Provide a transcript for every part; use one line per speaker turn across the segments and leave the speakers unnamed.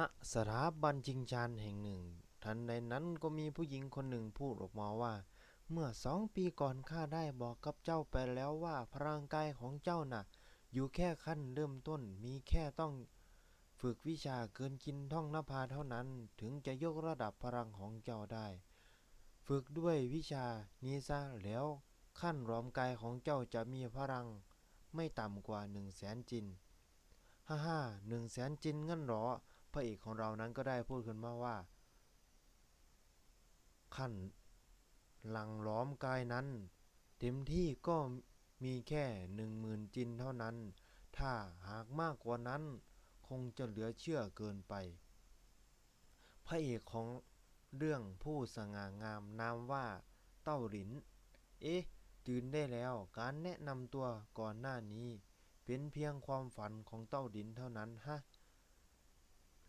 ณสถาบันชิงชานแห่งหนึ่ง ทันใดนั้นก็มีผู้หญิงคนหนึ่งพูดออกมาว่า เมื่อสองปีก่อนข้าได้บอกกับเจ้าไปแล้วว่าพลังกายของเจ้าน่ะ อยู่แค่ขั้นเริ่มต้นมีแค่ต้องฝึกวิชาเกินกินท่องนภาเท่านั้น ถึงจะยกระดับพลังของเจ้าได้ ฝึกด้วยวิชานี้ซะแล้วขั้นรอมกายของเจ้าจะมีพลัง ไม่ต่ำกว่าหนึ่งแสนจิน ฮ่าฮ่าหนึ่งแสนจินงั้นหรอ พระเอกของเรานั้นก็ได้พูดขึ้นมาว่า ขั้นหลังล้อมกายนั้น เต็มที่ก็มีแค่หนึ่งหมื่นจินเท่านั้น ถ้าหากมากกว่านั้น คงจะเหลือเชื่อเกินไป พระเอกของเรื่องผู้สง่างามนามว่าเต้าหลิน เอ๊ะตื่นได้แล้วการแนะนำตัวก่อนหน้านี้ เป็นเพียงความฝันของเต้าหลินเท่านั้นฮะ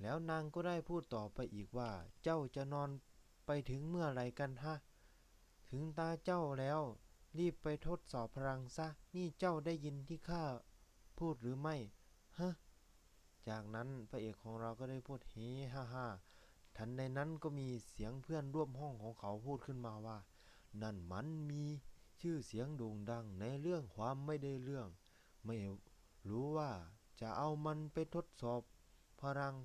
แล้วนางก็ได้พูดต่อไปอีกว่า เจ้าจะนอนไปถึงเมื่อไรกันฮะ ถึงตาเจ้าแล้ว รีบไปทดสอบพลังซะ นี่เจ้าได้ยินที่ข้าพูดหรือไม่ฮะจากนั้นพระเอกของเราก็ได้พูดเฮฮ่าฮ่าทันใดนั้นก็มีเสียงเพื่อนร่วมห้องของเขาพูดขึ้นมาว่า นั่นมันมีชื่อเสียงโด่งดังในเรื่องความไม่ได้เรื่อง ไม่รู้ว่าจะเอามันไปทดสอบพลัง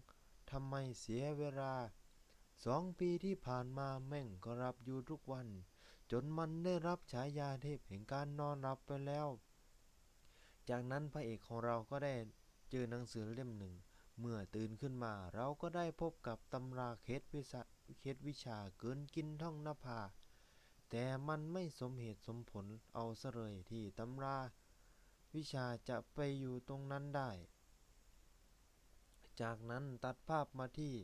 ทำไมเสียเวลาสองปีที่ผ่านมาแม่งก็รับอยู่ทุกวัน จนมันได้รับฉายาเทพแห่งการนอนรับไปแล้ว จากนั้นพระเอกของเราก็ได้เจอหนังสือเล่มหนึ่ง เมื่อตื่นขึ้นมาเราก็ได้พบกับตำราเคล็ดวิชาเคล็ดวิชาเกินกินท่องนภา แต่มันไม่สมเหตุสมผลเอาซะเลยที่ตำรา วิชาจะไปอยู่ตรงนั้นได้ จากนั้นตัดภาพมาที่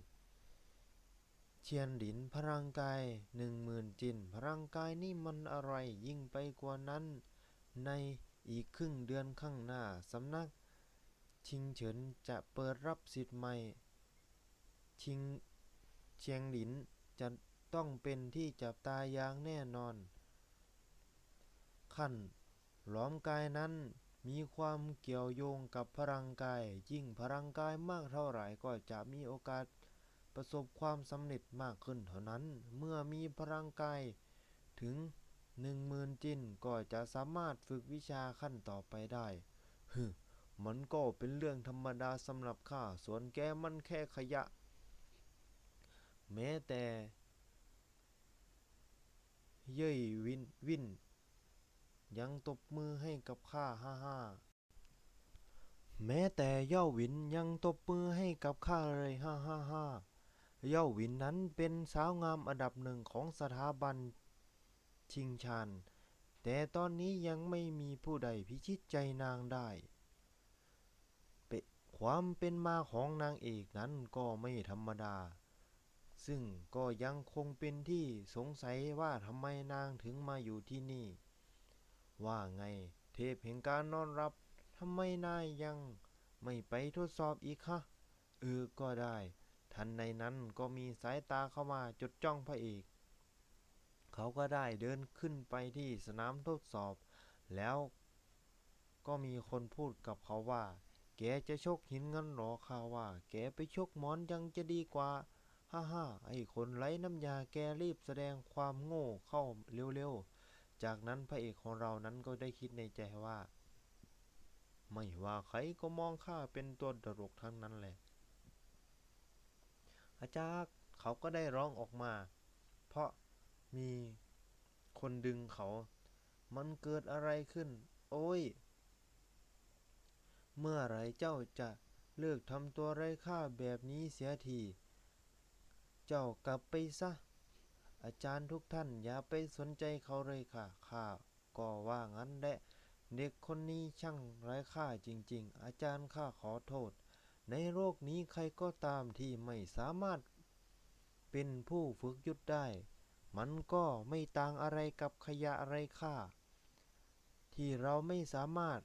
เชียนหลินพลังกายหนึ่งหมื่นจินพลังกายนี่มันอะไรยิ่งไปกว่านั้น ในอีกครึ่งเดือนข้างหน้าสำนัก ชิงเฉินจะเปิดรับสิทธิ์ใหม่ ชิงเชียงหลินจะต้องเป็นที่จับตาอย่างแน่นอน ขั้นหลอมกายนั้น มีความเกี่ยวโยงกับพลังกาย ยิ่งพลังกายมากเท่าไหร่ก็จะมีโอกาสประสบความสำเร็จมากขึ้นเท่านั้น เมื่อมีพลังกายถึงหนึ่งหมื่นจินก็จะสามารถฝึกวิชาขั้นต่อไปได้ฮึมันก็เป็นเรื่องธรรมดาสำหรับข้าส่วนแกมันแค่ขยะ แม้แต่ เย่ยวินวิน ยังตบมือให้กับข้าฮ่าฮ่าแม้แต่เย่าหวินยังตบมือให้กับข้าเลยฮ่าฮ่าฮ่าเย่าหวินนั้นเป็นสาวงามอันดับหนึ่งของสถาบันชิงชานแต่ตอนนี้ยังไม่มีผู้ใดพิชิตใจนางได้เปความเป็นมาของนางเอกนั้นก็ไม่ธรรมดา ซึ่งก็ยังคงเป็นที่สงสัยว่าทำไมนางถึงมาอยู่ที่นี่ ว่าไงเทพแห่งการนอนรับทำไมนายยังไม่ไปทดสอบอีกฮะเออก็ได้ ทันในนั้นก็มีสายตาเข้ามาจดจ้องพระเอกเขาก็ได้เดินขึ้นไปที่สนามทดสอบ แล้วก็มีคนพูดกับเขาว่า แกจะชกหินงั้นหรอข้าว่า แกไปชกหมอนยังจะดีกว่า ฮ่าฮ่าไอ้คนไร้น้ำยาแกรีบแสดงความโง่เข้าเร็วๆ จากนั้นพระเอกของเรานั้นก็ได้คิดในใจว่า ไม่ว่าใครก็มองข้าเป็นตัวตลกทั้งนั้นแหละ อาจารย์เขาก็ได้ร้องออกมา เพราะมีคนดึงเขา มันเกิดอะไรขึ้น โอ้ย เมื่อไรเจ้าจะเลิกทำตัวไร้ค่าแบบนี้เสียที เจ้ากลับไปซะ อาจารย์ทุกท่านอย่าไปสนใจเขาเลยค่ะข้าก็ว่างั้นแหละเด็กคนนี้ช่างไร้ค่าจริง ๆ อาจารย์ข้าขอโทษ ในโลกนี้ใครก็ตามที่ไม่สามารถเป็นผู้ฝึกยุทธได้ มันก็ไม่ต่างอะไรกับขยะไร้ค่า ที่เราไม่สามารถ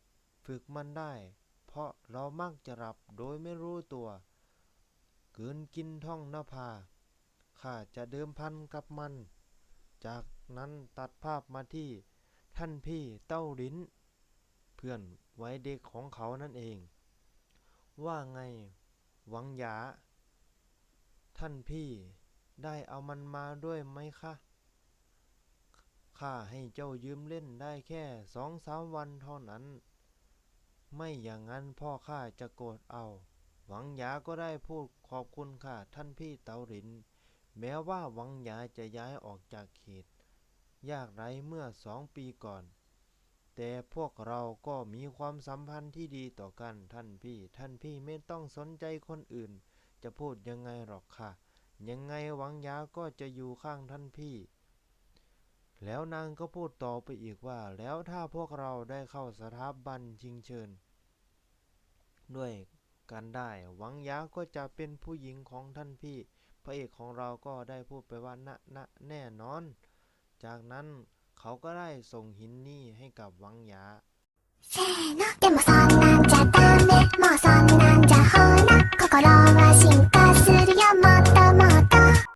ฝึกมันได้ เพราะเรามักจะหลับโดยไม่รู้ตัวเกินกินท่องนภา ข้าจะเดิมพันกับมัน จากนั้นตัดภาพมาที่ท่านพี่เต้าลิ้น เพื่อนไว้เด็กของเขานั่นเอง ว่าไง หวังหยา ท่านพี่ได้เอามันมาด้วยไหมคะข้าให้เจ้ายืมเล่นได้แค่สองสามวันเท่านั้น ไม่อย่างนั้นพ่อข้าจะโกรธเอา หวังหยาก็ได้พูดขอบคุณค่ะท่านพี่เตาหลิน แม้ว่าวังหยาจะย้ายออกจากเขต ยากไร้เมื่อสองปีก่อน แต่พวกเราก็มีความสัมพันธ์ที่ดีต่อกันท่านพี่ ท่านพี่ไม่ต้องสนใจคนอื่น จะพูดยังไงหรอกค่ะ ยังไงวังยาก็จะอยู่ข้างท่านพี่ แล้วนางก็พูดต่อไปอีกว่า แล้วถ้าพวกเราได้เข้าสถาบันชิงเชิญ ด้วยกันได้ วังยาก็จะเป็นผู้หญิงของท่านพี่ พระเอกของเราก็ได้พูดไปว่าณณแน่นอน จากนั้นเขาก็ได้ส่งหินนี่ให้กับวังยา
เซโนでもそんなんじゃダメもうそんなんじゃほら心は進化するよもっともっと